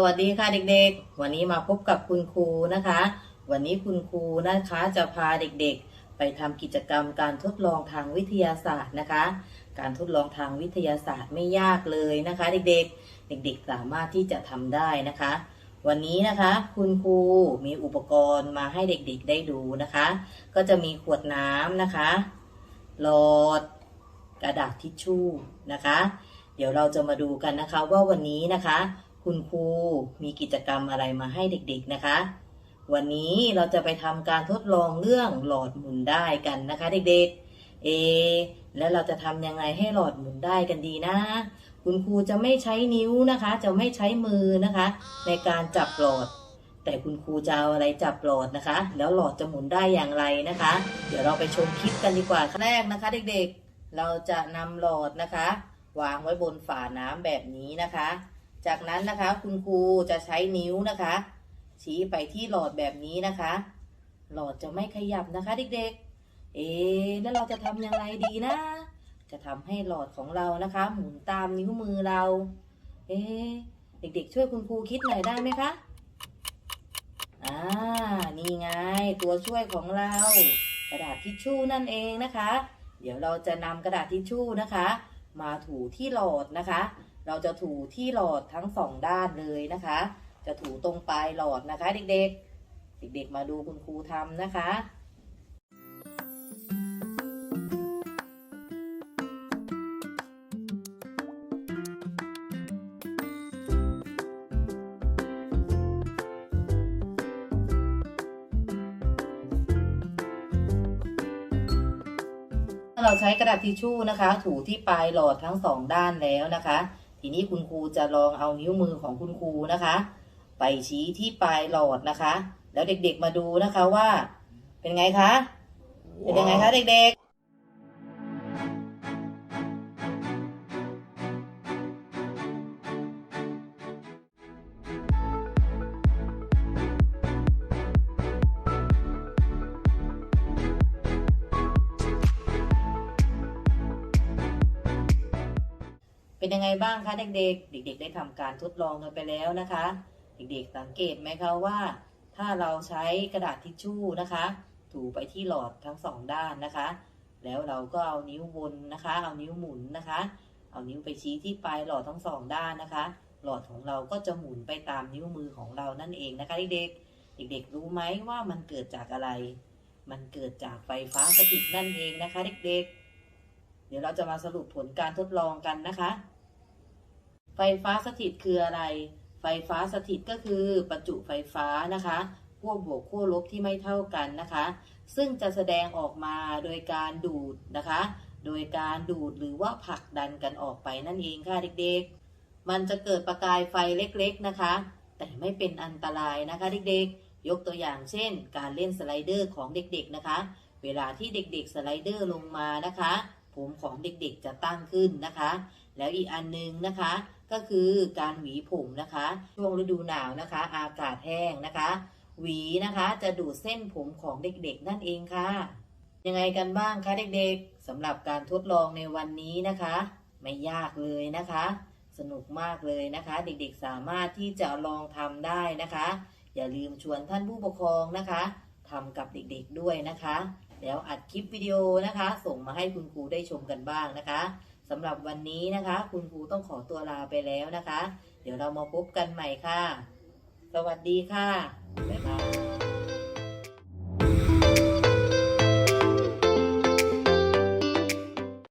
สวัสดีค่ะเด็กๆ วันนี้มาพบกับคุณครูนะคะ วันนี้คุณครูนะคะจะพาเด็กๆ ไปทำกิจกรรมการทดลองทางวิทยาศาสตร์นะคะ การทดลองทางวิทยาศาสตร์ไม่ยากเลยนะคะ เด็กๆ เด็กๆ สามารถที่จะทำได้นะคะ วันนี้นะคะคุณครูมีอุปกรณ์มาให้เด็กๆ ได้ดูนะคะ ก็จะมีขวดน้ำนะคะหลอดกระดาษทิชชู่นะคะ เดี๋ยวเราจะมาดูกันนะคะว่าวันนี้นะคะ คุณครูมีกิจกรรมอะไรมาให้เด็กๆนะคะ วันนี้เราจะไปทำการทดลองเรื่องหลอดหมุนได้กันนะคะ เด็กๆ เอ แล้วเราจะทำยังไงให้หลอดหมุนได้กันดีนะ คุณครูจะไม่ใช้นิ้วนะคะ จะไม่ใช้มือนะคะ ในการจับหลอด แต่คุณครูจะเอาอะไรจับหลอดนะคะ แล้วหลอดจะหมุนได้อย่างไรนะคะ เดี๋ยวเราไปชมคลิปกันดีกว่าแรกนะคะ เด็กๆ เราจะนำหลอดนะคะ วางไว้บนฝาน้ำแบบนี้นะคะ จากนั้นนะคะคุณครูจะใช้นิ้วนะคะ ชี้ไปที่หลอดแบบนี้นะคะ หลอดจะไม่ขยับนะคะเด็กๆ เอ๊แล้วเราจะทำยังไงดีนะ จะทำให้หลอดของเรานะคะ หมุนตามนิ้วมือเรา เอ๊เด็กๆ ช่วยคุณครูคิดหน่อยได้ไหมคะอ่านี่ไงตัวช่วยของเรา กระดาษทิชชู่นั่นเองนะคะ เดี๋ยวเราจะนำกระดาษทิชชู่นะคะ มาถูที่หลอดนะคะ เราจะถูที่หลอดทั้งสองด้านเลยนะคะ จะถูตรงปลายหลอดนะคะ เด็กๆ เด็กๆมาดูคุณครูทำนะคะเราใช้กระดาษทิชชู่นะคะ ถูที่ปลายหลอดทั้งสองด้านแล้วนะคะ ทีนี้คุณครูจะลองเอานิ้วมือของคุณครูนะคะ ไปชี้ที่ปลายหลอดนะคะ แล้วเด็กๆมาดูนะคะว่า เป็นไงคะ เป็นยังไงคะเด็กๆ เป็นยังไงบ้างคะเด็กๆ เด็ก ๆ ได้ทำการทดลองกันไปแล้วนะคะ เด็กๆสังเกตไหมคะว่า ถ้าเราใช้กระดาษทิชชู่นะคะ ถูไปที่หลอดทั้งสองด้านนะคะ แล้วเราก็เอานิ้ววนนะคะ เอานิ้วหมุนนะคะ เอานิ้วไปชี้ที่ปลายหลอดทั้งสองด้านนะคะ หลอดของเราก็จะหมุนไปตามนิ้วมือของเรานั่นเองนะคะเด็กๆ เด็กๆ รู้ไหมว่ามันเกิดจากอะไร มันเกิดจากไฟฟ้าสถิตนั่นเองนะคะ เด็กๆ เดี๋ยวเราจะมาสรุปผลการทดลองกันนะคะ ไฟฟ้าสถิตคืออะไร ไฟฟ้าสถิตก็คือประจุไฟฟ้านะคะขั้วบวกขั้วลบที่ไม่เท่ากันนะคะ ซึ่งจะแสดงออกมาโดยการดูดนะคะ โดยการดูดหรือว่าผลักดันกันออกไปนั่นเองค่ะเด็กๆ มันจะเกิดประกายไฟเล็กๆนะคะ แต่ไม่เป็นอันตรายนะคะเด็กๆ ยกตัวอย่างเช่น การเล่นสไลเดอร์ของเด็กๆนะคะ เวลาที่เด็กๆสไลเดอร์ลงมานะคะ ผม ของเด็กๆจะตั้งขึ้นนะคะ แล้วอีกอันนึงนะคะ ก็คือการหวีผมนะคะ ช่วงฤดูหนาวนะคะ อากาศแห้งนะคะ หวีนะคะจะดูดเส้นผมของเด็กๆ นั่นเองค่ะ ยังไงกันบ้างคะเด็กๆสำหรับการทดลองในวันนี้นะคะ ไม่ยากเลยนะคะ สนุกมากเลยนะคะ เด็กๆสามารถที่จะลองทำได้นะคะ อย่าลืมชวนท่านผู้ปกครองนะคะทำกับเด็กๆด้วยนะคะ แล้วอัดคลิปวิดีโอนะคะ ส่งมาให้คุณครูได้ชมกันบ้างนะคะสำหรับวันนี้นะคะ คุณครูต้องขอตัวลาไปแล้วนะคะ เดี๋ยวเรามาพบกันใหม่ค่ะ สวัสดีค่ะบ๊ายบาย